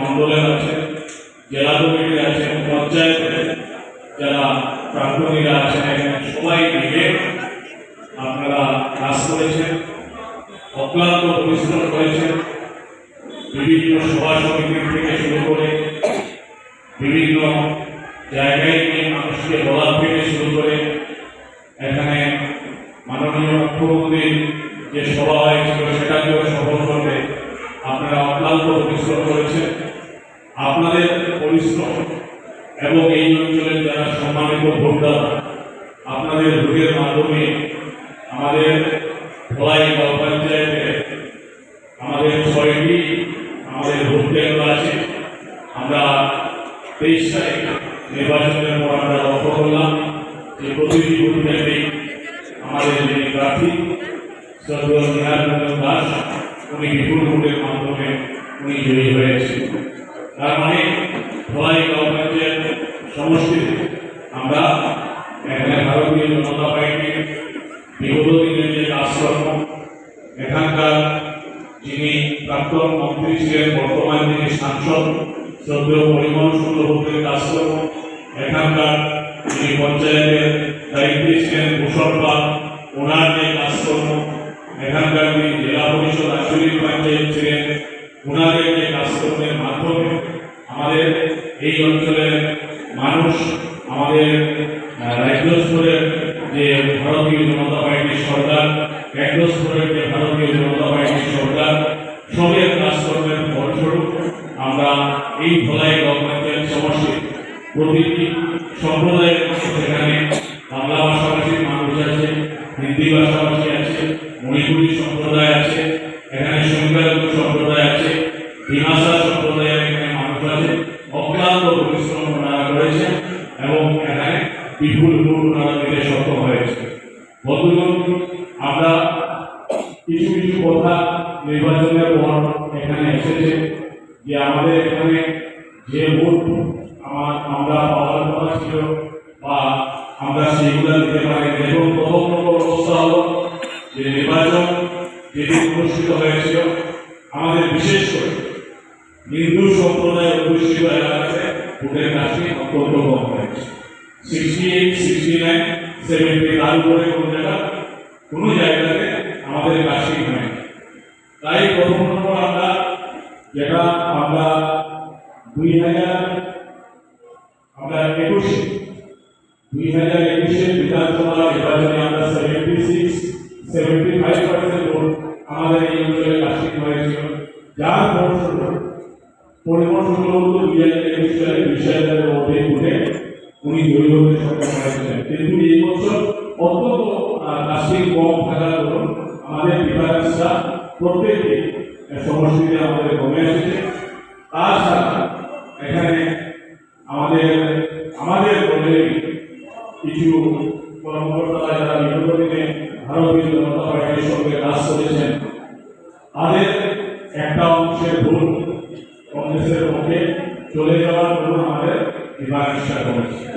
মন্ডলের আছেন জেলা কমিটির আছেন পঞ্চায়েতের, যারা প্রাক্তনীরা আছেন, এখানে সবাই মিলে আপনারা কাজ করেছেন, অক্লান্ত পরিশ্রম করেছেন। বিভিন্ন সভা সমিতি থেকে শুরু করে বিভিন্ন জায়গায় গিয়ে মানুষকে বলার থেকে শুরু করে এখানে এই অঞ্চলের যারা সম্মানিত ভোটদাতা আপনাদের ভোটের মাধ্যমে আমাদের ধলাই গাঁও পঞ্চায়েতে আমাদের ছয়টি, আমাদের ভোট কেন্দ্র আছে। আমরা তেইশ তারিখ নির্বাচনের পর আমরা লক্ষ্য করলাম যে প্রতিটি ভোট কেন্দ্রেই আমাদের যে প্রার্থী নিহাররঞ্জন দাস, উনি বিপুল ভোটের মাধ্যমে উনি জয়ী হয়েছেন। তার মানে প্রাক্তন মন্ত্রী ছিলেন বর্তমান যিনি সাংসদ, শ্রদ্ধেয় পরিমল সুন্দরভূতের কাজকর্ম। এখানকার যিনি পঞ্চায়েতের দায়িত্বে ছিলেন ভূষণ পাল, ওনার যে কাজকর্ম, এখানকার যিনি জেলা পরিষদ আঞ্চলিক পঞ্চায়েত ছিলেন, ওনাদের যে কাজকর্মের মাধ্যমে আমাদের এই অঞ্চলের মানুষ, আমাদের রাজ্য স্তরের যে ভারতীয় জনতা পার্টির সরকার, কেন্দ্র স্তরের যে ভারতীয় জনতা পার্টির সরকার সবের কাজকর্মের ফলস্বরূপ আমরা এই ধলাই গভর্নমেন্টের সমষ্টি প্রতিটি সম্প্রদায়ের সেখানে বাংলা ভাষাভাষীর মানুষ আছে, হিন্দি ভাষাভাষী আছে, মণিপুরী সম্প্রদায় আছে, এখানে সংখ্যালঘু সম্প্রদায় আছে, ডিমাসা সম্প্রদায়ের এখানে মানুষ আছে, অক্লান্ত পরিশ্রম ওনারা করেছেন এবং এখানে বিপুল ভোট ওনারা দিতে সক্ষম হয়েছে। বন্ধুগণ, আমরা কিছু কিছু কথা নির্বাচনের যে আমাদের এখানে যে আমার আমরা পাওয়ার কথা ছিল বা আমরা সেগুলো দিতে পারি এবং প্রথম হলো যে নির্বাচন যেদিন অনুষ্ঠিত হয়েছিল, আমাদের বিশেষ করে হিন্দু সম্প্রদায় অধ্যুষিত এলাকাতে ভোটের কাজটি অত্যন্ত কম হয়েছে। Sixty eight sixty nine seventy তার উপরে কোনো জায়গা, কোনো জায়গাতে আমাদের কাজটি হয়নি। তাই প্রথম নম্বর আমরা যেটা আমরা দুই হাজার, আমরা একুশে, দুই হাজার একুশে বিধানসভা নির্বাচনে আমরা seventy six seventy five percent vote আমাদের এই অঞ্চলে কাশিক হয়েছিল। যার ফলস্বরূপ শুক্লবন্ধু দুই হাজার একুশ সালে বিশ হাজারের মধ্যে উঠে উনি জয়ী সক্ষম হয়েছিলেন। কিন্তু এই বছর অত্যন্ত কম থাকার আমাদের ডিফারেন্সটা প্রত্যেকটি সমষ্টিতে আমাদের কমে এসেছে। তাছাড়া এখানে আমাদের আমাদের দলের কিছু কর্মকর্তারা যারা বিগত ভারতীয় জনতা পার্টির সঙ্গে কাজ করেছেন, তাদের একটা অংশের ভুল কংগ্রেসের পক্ষে চলে যাওয়ার জন্য আমাদের ডিফারেন্সটা কমেছে